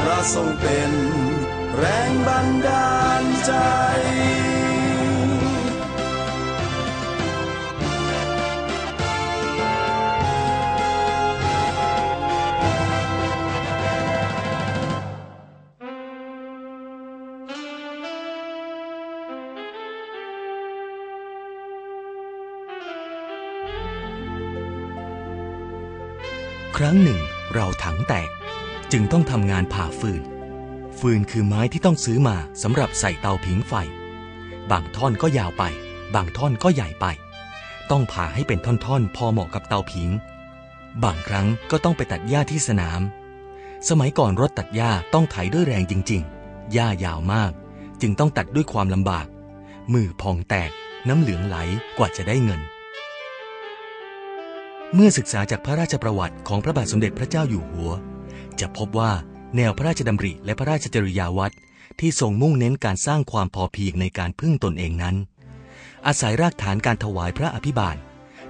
พระทรงเป็นแรงบันดาลใจ ครั้งหนึ่งเราถังแตก จึงต้องทำงานผ่าฟืน ฟืนคือไม้ที่ต้องซื้อมาสำหรับใส่เตาผิงไฟ บางท่อนก็ยาวไป บางท่อนก็ใหญ่ไป ต้องผ่าให้เป็นท่อนๆ พอเหมาะกับเตาผิง บางครั้งก็ต้องไปตัดหญ้าที่สนาม สมัยก่อนรถตัดหญ้าต้องไถด้วยแรงจริงๆ หญ้ายาวมาก จึงต้องตัดด้วยความลำบาก มือพองแตก น้ำเหลืองไหลกว่าจะได้เงินเมื่อศึกษาจากพระราชประวัติของพระบาทสมเด็จพระเจ้าอยู่หัว จะพบว่าแนวพระราชดำริและพระราชจริยาวัดที่ทรงมุ่งเน้นการสร้างความพอเพียงในการพึ่งตนเองนั้น อาศัยรากฐานการถวายพระอภิบาล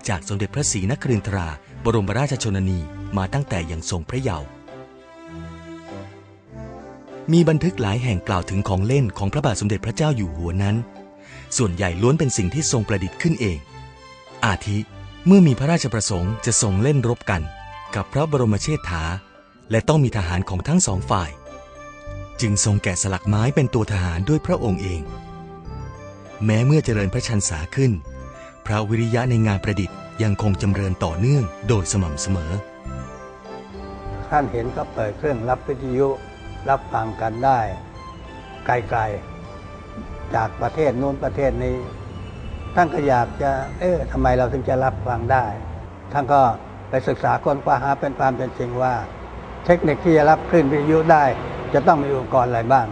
จากสมเด็จพระศรีนครินทรา บรมราชชนนีมาตั้งแต่อยังทรงพระเยาว์มีบันทึกหลายแห่งกล่าวถึงของเล่นของพระบาทสมเด็จพระเจ้าอยู่หัวนั้น ส่วนใหญ่ล้วนเป็นสิ่งที่ทรงประดิษฐ์ขึ้นเอง อาทิ เมื่อมีพระราชประสงค์จะส่งเล่นรบกัน กับพระบรมเชษฐา และต้องมีทหารของทั้งสองฝ่าย จึงทรงแกะสลักไม้เป็นตัวทหารด้วยพระองค์เอง แม้เมื่อเจริญพระชันษาขึ้น พระวิริยะในงานประดิษฐ์ยังคงจำเริญต่อเนื่องโดยสม่ำเสมอ ท่านเห็นก็เปิดเครื่องรับวิทยุรับฟังกันได้ ไกลๆ จากประเทศนู้นประเทศนี้ ท่านก็อยากจะ เอ๊ะทำไมเราถึงจะรับฟังได้ ท่านก็ไปศึกษาค้นคว้าหาเป็นความเป็นจริงว่า เทคนิคที่จะรับคลื่นวิทยุได้ จะต้องมีอุปกรณ์อะไรบ้าง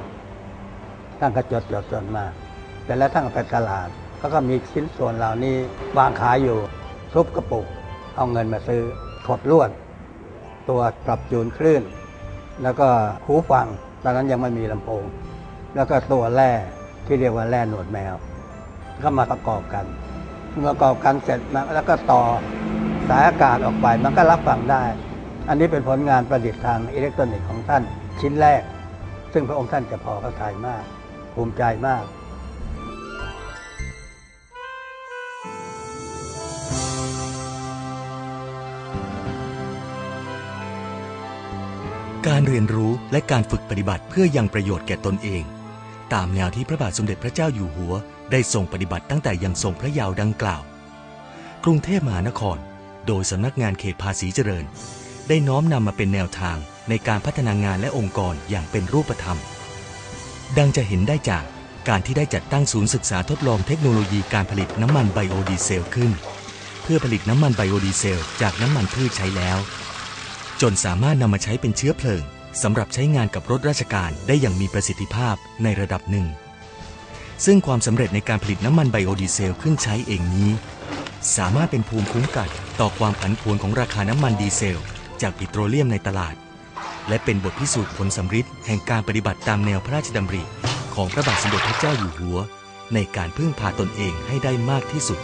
ท่านก็จดจดจดมาแต่แล้วท่านก็ไปตลาดเขาก็มีชิ้นส่วนเหล่านี้วางขายอยู่ซุปกระปุก เอาเงินมาซื้อขดลวด ตัวปรับจูนคลื่น แล้วก็หูฟัง ตอนนั้นยังไม่มีลำโพง แล้วก็ตัวแร่ที่เรียกว่าแร่หนวดแมว ก็มาประกอบกันเมื่อประกอบกันเสร็จมาแล้วก็ต่อสายอากาศออกไปมันก็รับฟังได้ อันนี้เป็นผลงานประดิษฐ์ทางอิเล็กทรอนิกส์ของท่านชิ้นแรก ซึ่งพระองค์ท่านจะพอพระทัยมาก ภูมิใจมาก การเรียนรู้และการฝึกปฏิบัติเพื่อยังประโยชน์แก่ตนเอง ตามแนวที่พระบาทสมเด็จพระเจ้าอยู่หัว ได้ทรงปฏิบัติตั้งแต่ยังทรงพระเยาว์ดังกล่าว กรุงเทพมหานคร โดยสำนักงานเขตภาษีเจริญ ได้น้อมนำมาเป็นแนวทางในการพัฒนางานและองค์กรอย่างเป็นรูปธรรม ดังจะเห็นได้จากการที่ได้จัดตั้งศูนย์ศึกษาทดลองเทคโนโลยีการผลิตน้ำมันไบโอดีเซลขึ้น เพื่อผลิตน้ำมันไบโอดีเซลจากน้ำมันพืชใช้แล้ว จนสามารถนำมาใช้เป็นเชื้อเพลิงสำหรับใช้งานกับรถราชการได้อย่างมีประสิทธิภาพในระดับหนึ่ง ซึ่งความสำเร็จในการผลิตน้ำมันไบโอดีเซลขึ้นใช้เองนี้ สามารถเป็นภูมิคุ้มกันต่อความผันผวนของราคาน้ำมันดีเซล จากปิโตรเลียมในตลาด และเป็นบทพิสูจน์ผลสำฤทธิ์แห่งการปฏิบัติตามแนวพระราชดำริ ของพระบาทสมเด็จพระเจ้าอยู่หัว ในการพึ่งพาตนเองให้ได้มากที่สุด